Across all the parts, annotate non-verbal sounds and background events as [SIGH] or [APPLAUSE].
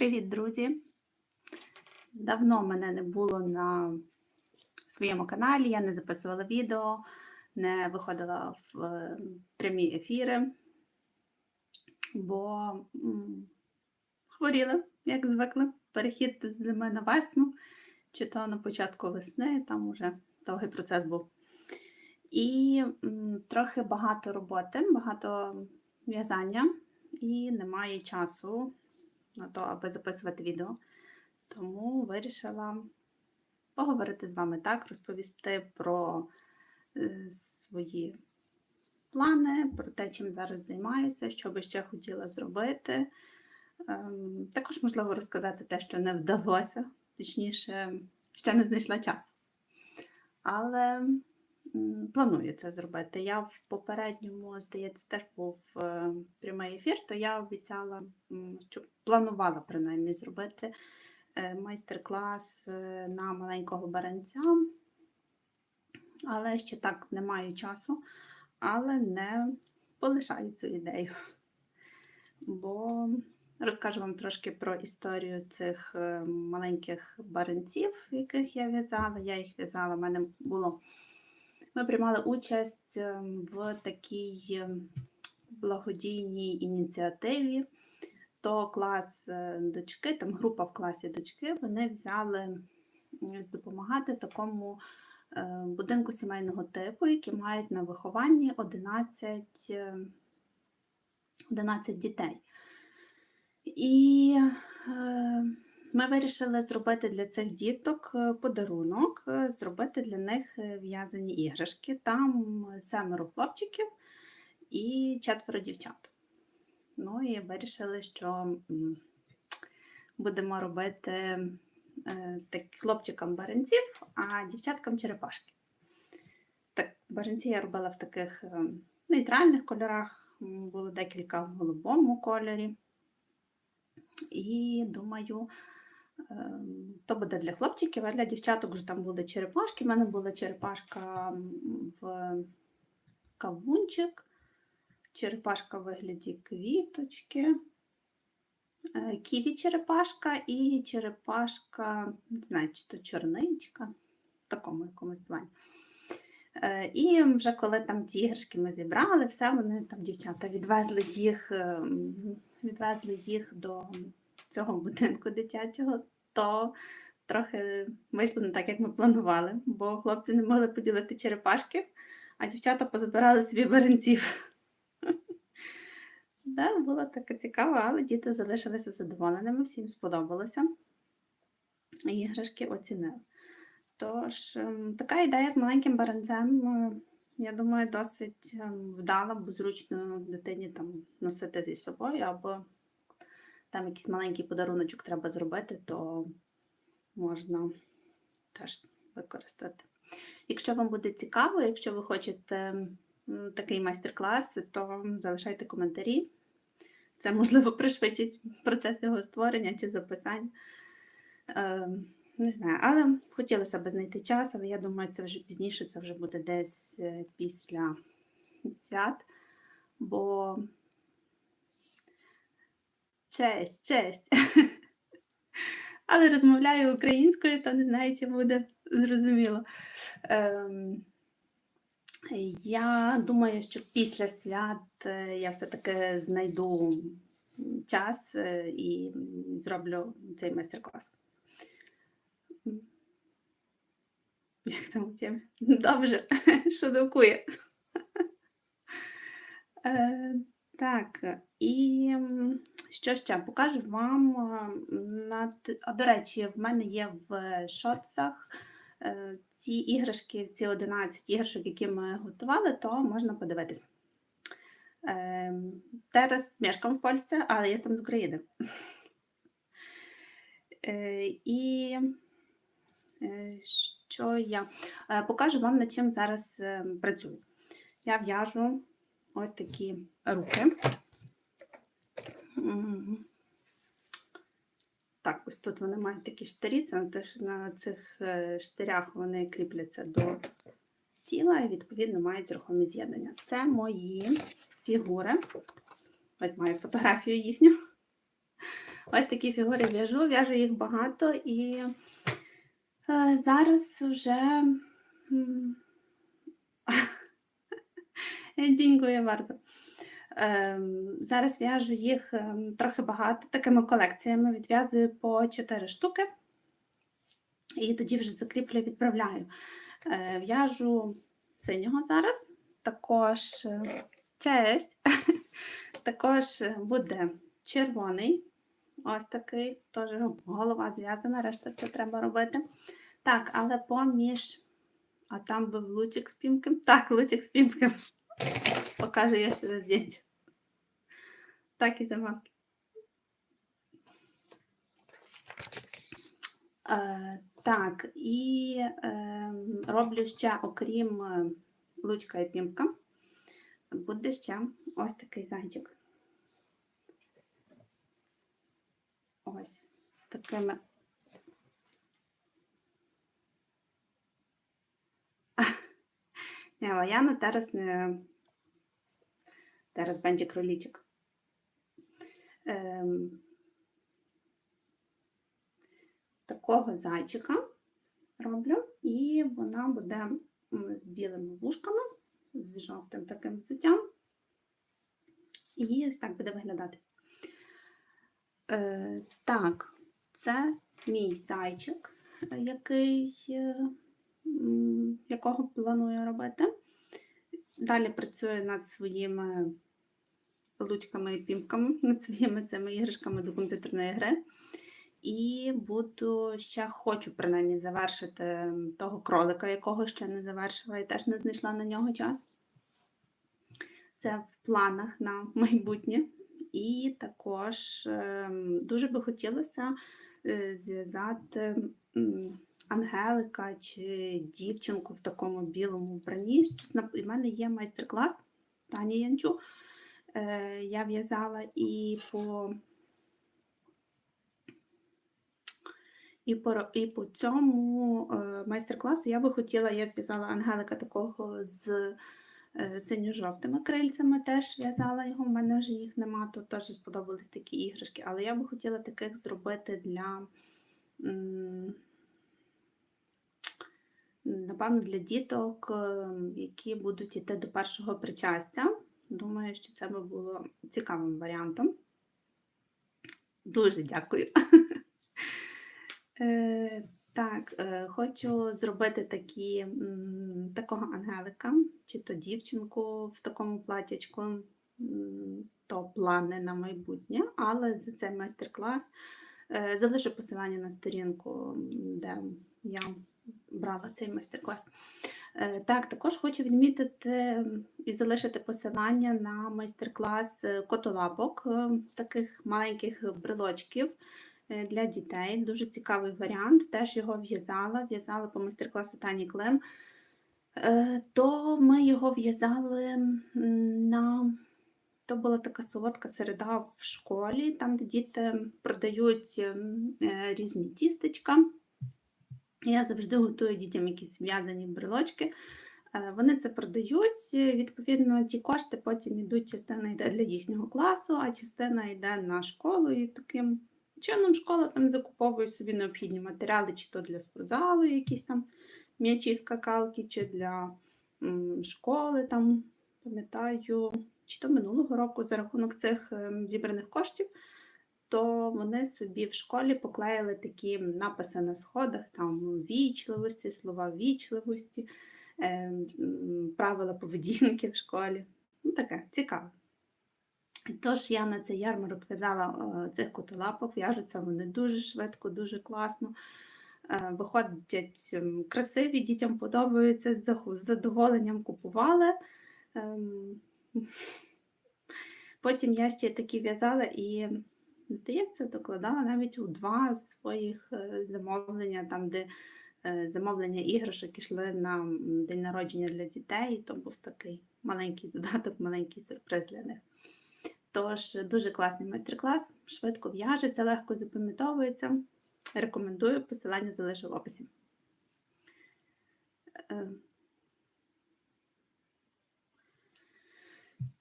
Привіт, друзі! Давно мене не було на своєму каналі, я не записувала відео, не виходила в е, прямі ефіри, бо хворіла, як звикли. Перехід з зими на весну, чи то на початку весни, там уже довгий процес був. І трохи багато роботи, багато в'язання, і немає часу на то, аби записувати відео. Тому вирішила поговорити з вами так, розповісти про е, свої плани, про те, чим зараз займаюся, що би ще хотіла зробити. Ем, Також можливо розказати те, що не вдалося, точніше, ще не знайшла часу. Але планую це зробити. Я в попередньому, здається, теж був е, прямий ефір, то я обіцяла, що планувала принаймні зробити е, майстер-клас е, на маленького баранця, але ще так не маю часу, але не полишаю цю ідею. Бо розкажу вам трошки про історію цих маленьких баранців, яких я в'язала. Я їх в'язала, в мене було. Ми приймали участь е, в такій е, благодійній ініціативі. То клас е, дочки, там група в класі дочки, вони взяли допомагати такому е, будинку сімейного типу, які мають на вихованні 11, е, 11 дітей. І е, ми вирішили зробити для цих діток е, подарунок, е, зробити для них е, в'язані іграшки. Там семеро хлопчиків і четверо дівчат. Ну і вирішили, що будемо робити так, хлопчикам баранців, а дівчаткам черепашки. Так, баранці я робила в таких нейтральних кольорах, було декілька в голубому кольорі. І думаю, то буде для хлопчиків, а для дівчаток вже там були черепашки. У мене була черепашка в кавунчик, черепашка в вигляді квіточки, е, ківі черепашка і черепашка, не знаю, чи то чорничка, в такому якомусь плані. Е, І вже коли там ті іграшки ми зібрали, все, вони там дівчата відвезли їх, ем, відвезли їх до цього будинку дитячого, то трохи вийшло не так, як ми планували, бо хлопці не могли поділити черепашки, а дівчата позабирали собі баранців. [LAUGHS] Да, було таке цікаво, але діти залишилися задоволеними, всім сподобалося. Іграшки оцінили. Тож, ем, така ідея з маленьким баранцем, е, я думаю, досить ем, вдала, бо зручно дитині там носити зі собою, або там якийсь маленький подаруночок треба зробити, то можна теж використати. Якщо вам буде цікаво, якщо ви хочете такий майстер-клас, то залишайте коментарі. Це можливо пришвидшить процес його створення чи записання. Ем, не знаю, але хотілося б знайти час, але я думаю, це вже пізніше, це вже буде десь е, після свят, бо честь, честь. [LAUGHS] Але розмовляю українською, то не знаю, чи буде зрозуміло. Ем, я думаю, що після свят е, я все-таки знайду час е, і зроблю цей майстер-клас. Як там у темі? Добре, [LAUGHS] шуткує. Е, Так, і що ще? Покажу вам а, а, до речі, в мене є в шотсах е, ці іграшки, ці 11 іграшок, які ми готували, то можна подивитись. Ем, Teraz mieszkam w Polsce, ale jestem z України. [LAUGHS] Е, І е, що я Е, покажу вам, над чим зараз е, працюю. Я в'яжу ось такі руки. Так, ось тут вони мають такі штирі, це на цих е, штирях вони кріпляться до тіла і, відповідно, мають рухомі з'єднання. Це мої фігури. Ось маю фотографію їхню. Ось такі фігури в'яжу, в'яжу їх багато і е, зараз вже [LAUGHS] дякую bardzo. Ем, Зараз в'яжу їх ем, трохи багато, такими колекціями відв'язую по 4 штуки. І тоді вже закріплю, відправляю. Е, В'яжу синього зараз, також е, честь. [LAUGHS] Також буде червоний. Ось такий, теж голова зв'язана, решта все треба робити. Так, але поміж. А там був лучик з пімком. Так, лучик з пімком. Покажу я ще раз здjęcie. Так і замовки. Е, так, і е, роблю ще, окрім е, лучка і пімка, буде ще ось такий зайчик. Ось з такими. Nie, ale ja no teraz będzie króliczek. Такого зайчика роблю, і вона буде з білими вушками, з жовтим таким взуттям. І ось так буде виглядати. Е, так, це мій зайчик, який, е, якого планую робити. Далі працюю над своїми лучками і пімками, [LAUGHS] над своїми цими іграшками до комп'ютерної гри. І буду ще хочу принаймні завершити того кролика, якого ще не завершила і теж не знайшла на нього час. Це в планах на майбутнє. І також ем, дуже би хотілося е, зв'язати Ангелика чи дівчинку в такому білому вбранні. У мене є майстер-клас Тані Янчу. Е, Я в'язала і по І по, і по цьому е, майстер-класу я би хотіла, я зв'язала ангелика такого з е, синьо-жовтими крильцями, теж в'язала його, в мене вже їх нема, то теж сподобались такі іграшки. Але я би хотіла таких зробити для, напевно, для діток, е, які будуть іти до першого причастя. Думаю, що це би було цікавим варіантом. Дуже дякую. [LAUGHS] Е, так, е, хочу зробити такі, такого ангелика, чи то дівчинку в такому платячку, то плани на майбутнє, але за цей майстер-клас е, залишу посилання на сторінку, де я брала цей майстер-клас. Е, Так, також хочу відмітити і залишити посилання на майстер-клас е, котолапок, е, таких маленьких брелочків для дітей. Дуже цікавий варіант. Теж його в'язала, в'язала по майстер-класу Тані Клим. Е, То ми його в'язали на. То була така солодка середа в школі, там, де діти продають різні тістечка. Я завжди готую дітям якісь в'язані брелочки. Е, Вони це продають. е, Відповідно, ті кошти потім йдуть, частина йде для їхнього класу, а частина йде на школу. І таким чином школа там закуповує собі необхідні матеріали, чи то для спортзалу, якісь там м'ячі, скакалки, чи для школи. Там, пам'ятаю, чи то минулого року за рахунок цих ем, зібраних коштів то вони собі в школі поклеїли такі написи на сходах, там вічливості, слова вічливості, е, правила поведінки в школі. Ну, таке цікаве. Тож я на цей ярмарок в'язала е, цих котолапок, в'яжуться вони дуже швидко, дуже класно. Е, Виходять красиві, дітям подобаються, з задоволенням купували. Ем, [LAUGHS] Потім я ще такі в'язала і Здається, докладала навіть у два своїх е, замовлення, там, де е, замовлення іграшок йшли на день народження для дітей, то був такий маленький [LAUGHS] додаток, маленький сюрприз для них. Тож, дуже класний майстер-клас, швидко в'яжеться, легко запам'ятовується. Рекомендую, посилання залишу в описі. Е,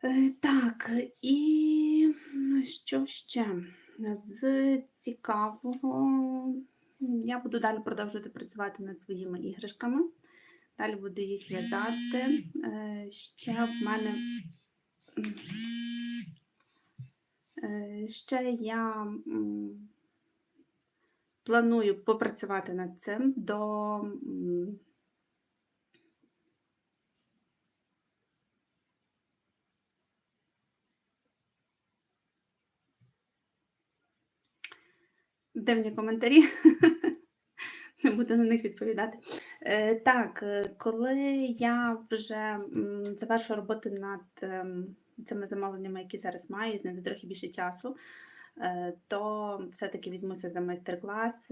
Е, Так, і що ще? З цікавого я буду далі продовжувати працювати над своїми іграшками. Далі буду їх в'язати. Е, Ще в мене е, ще я планую попрацювати над цим до дивні коментарі. [LAUGHS] Не буду на них відповідати. Е, так, е, коли я вже м, завершу роботу над ем, цими замовленнями, які зараз маю, знайду трохи більше часу, е, то все-таки візьмуся за майстер-клас.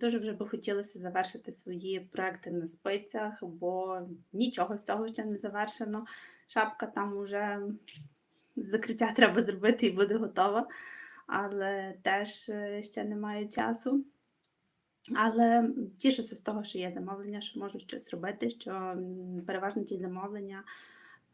Дуже вже би хотілося завершити свої проекти на спицях, бо нічого з цього ще не завершено. Шапка там уже закриття треба зробити і буде готова, але теж е, ще немає часу. Але тішуся з того, що є замовлення, що можу щось робити, що переважно ті замовлення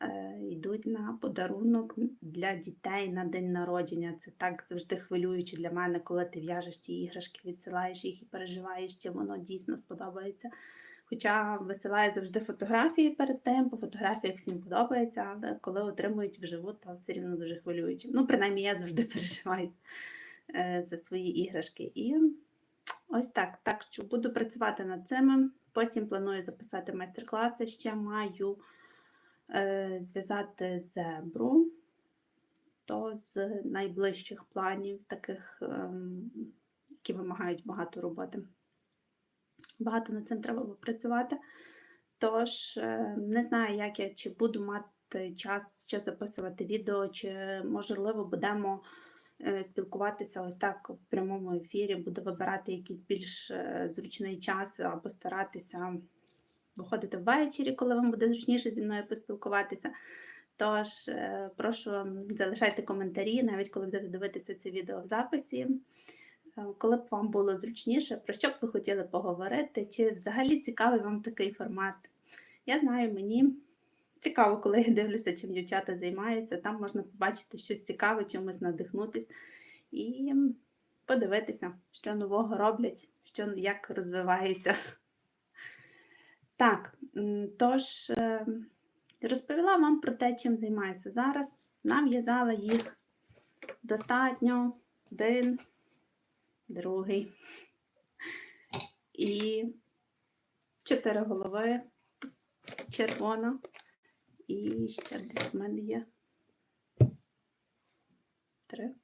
е, йдуть на подарунок для дітей на день народження. Це так завжди хвилююче для мене, коли ти в'яжеш ті іграшки, відсилаєш їх і переживаєш, чи воно дійсно сподобається. Хоча висилаю завжди фотографії перед тим, по фотографіях всім подобається, але коли отримують вживу, то все рівно дуже хвилююче. Ну, принаймні, я завжди [LAUGHS] переживаю е, за свої іграшки. І Ось так. Так що буду працювати над цим. Потім планую записати майстер-класи. Ще маю е, зв'язати зебру, то з найближчих планів, таких, ем, які вимагають багато роботи. Багато над цим треба попрацювати. Тож, е, не знаю, як я чи буду мати час ще записувати відео, чи можливо будемо е, спілкуватися ось так в прямому ефірі, буду вибирати якийсь більш е, зручний час або старатися виходити ввечері, коли вам буде зручніше зі мною поспілкуватися. Тож, прошу залишайте коментарі, навіть коли будете дивитися це відео в записі. Е, Коли б вам було зручніше, про що б ви хотіли поговорити, чи взагалі цікавий вам такий формат? Я знаю, мені цікаво, коли я дивлюся, чим дівчата займаються. Там можна побачити щось цікаве, чимось надихнутись і подивитися, що нового роблять, що як розвиваються. Так, тож е, розповіла вам про те, чим займаюся зараз. Нав'язала їх достатньо один, другий і чотири голови, червона. І ще десь в мене є три.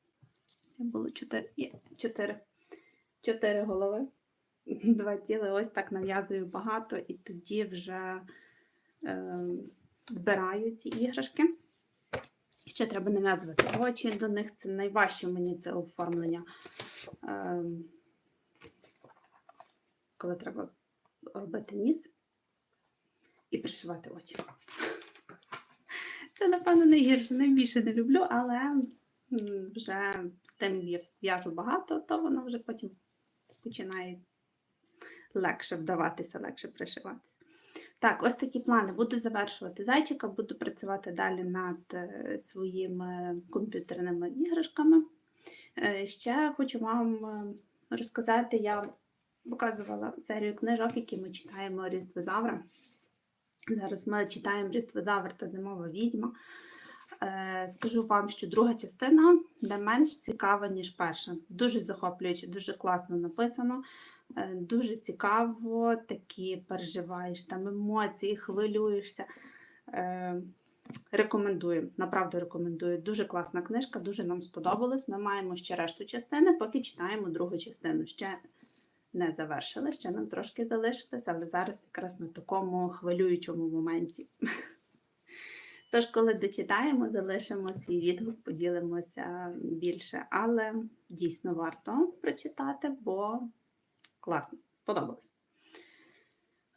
Було чотири. Є, чотири. Чотири голови. Два тіла. Ось так нав'язую багато, і тоді вже е, збираю ці іграшки. Ще треба нав'язувати очі до них. Це найважче мені це оформлення. Е, коли треба робити ніс і пришивати очі. Це, напевно, найгірше, найбільше не люблю, але вже з тим як в'яжу багато, то воно вже потім починає легше вдаватися, легше пришиватися. Так, ось такі плани. Буду завершувати зайчика, буду працювати далі над е, своїми комп'ютерними іграшками. Е, Ще хочу вам е, розказати, я показувала серію книжок, які ми читаємо Різдвозавра. Зараз ми читаємо Різдвозавр та Зимова відьма. Е, Скажу вам, що друга частина не менш цікава, ніж перша. Дуже захоплююче, дуже класно написано, дуже цікаво, такі переживаєш там емоції, хвилюєшся. Рекомендую, направду рекомендую. Дуже класна книжка, дуже нам сподобалось. Ми маємо ще решту частини, поки читаємо другу частину. Ще не завершили, ще нам трошки залишилось, але зараз якраз на такому хвилюючому моменті. [LAUGHS] Тож, коли дочитаємо, залишимо свій відгук, поділимося більше, але дійсно варто прочитати, бо класно, сподобалось.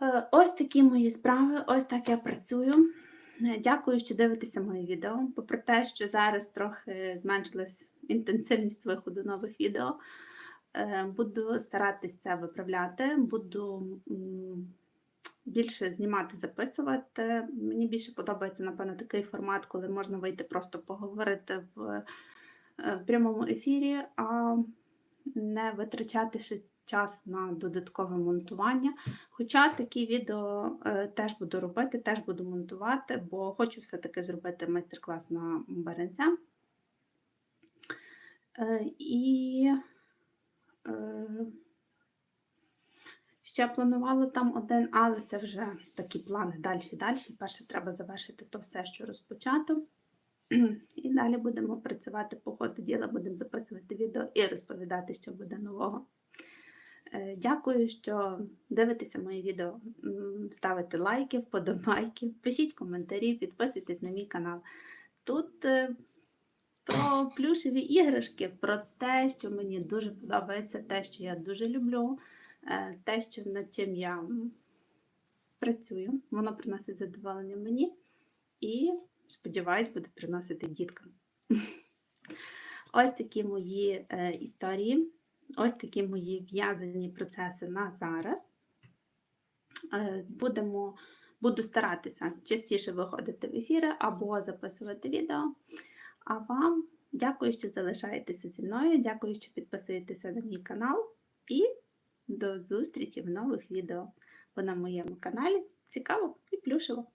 Е, Ось такі мої справи, ось так я працюю. Е, Дякую, що дивитеся мої відео. Попри те, що зараз трохи зменшилась інтенсивність виходу нових відео. Е, Буду старатися це виправляти, буду більше знімати, записувати. Мені більше подобається, напевно, такий формат, коли можна вийти просто поговорити в е, прямому ефірі, а не витрачати час на додаткове монтування. Хоча такі відео е, теж буду робити, теж буду монтувати, бо хочу все-таки зробити майстер-клас на баранця. Е, І е, ще планувала там один, але це вже такі плани далі далі. Перше треба завершити то все, що розпочато. І далі будемо працювати по ходу діла, будемо записувати відео і розповідати, що буде нового. Е, Дякую, що дивитеся мої відео, ставите лайки, вподобайки, пишіть коментарі, підписуйтесь на мій канал. Тут е, про плюшеві іграшки, про те, що мені дуже подобається, те, що я дуже люблю, е, те, що над чим я працюю. Воно приносить задоволення мені і, сподіваюсь, буде приносити діткам. [LAUGHS] Ось такі мої історії. Ось такі мої в'язані процеси на зараз. Е, Будемо, буду старатися частіше виходити в ефіри або записувати відео. А вам дякую, що залишаєтеся зі мною. Дякую, що підписуєтеся на мій канал. І до зустрічі в нових відео. Бо на моєму каналі цікаво і плюшево.